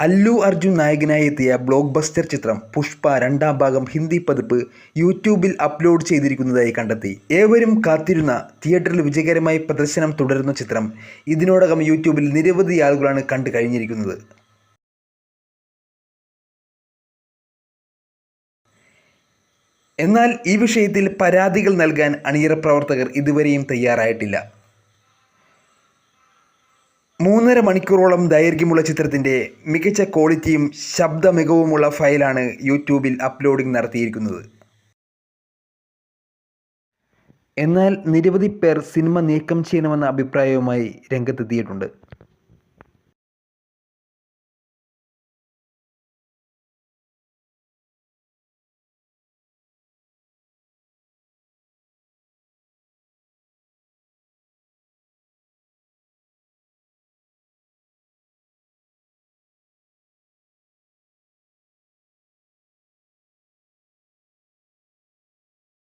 അല്ലു അർജുൻ നായകനായി എത്തിയ block buster ചിത്രം പുഷ്പ രണ്ടാം ഭാഗം ഹിന്ദി പതിപ്പ് യൂട്യൂബിൽ അപ്ലോഡ് ചെയ്തിരിക്കുന്നതായി കണ്ടെത്തി. ഏവരും കാത്തിരുന്ന തിയേറ്ററിൽ വിജയകരമായി പ്രദർശനം തുടരുന്ന ചിത്രം. ഇതിനോടകം യൂട്യൂബിൽ നിരവധി ആളുകളാണ് കണ്ടു കഴിഞ്ഞിരിക്കുന്നത്. എന്നാൽ ഈ വിഷയത്തിൽ പരാതികൾ നൽകാൻ അണിയറ പ്രവർത്തകർ ഇതുവരെയും തയ്യാറായിട്ടില്ല. മൂന്നര മണിക്കൂറോളം ദൈർഘ്യമുള്ള ചിത്രത്തിന്റെ മികച്ച ക്വാളിറ്റിയും ശബ്ദ മികവുമുള്ള ഫയലാണ് യൂട്യൂബിൽ അപ്ലോഡിംഗ് നടത്തിയിരിക്കുന്നത്. എന്നാൽ നിരവധി പേർ സിനിമ നീക്കം ചെയ്യണമെന്ന അഭിപ്രായവുമായി രംഗത്തെത്തിയിട്ടുണ്ട്.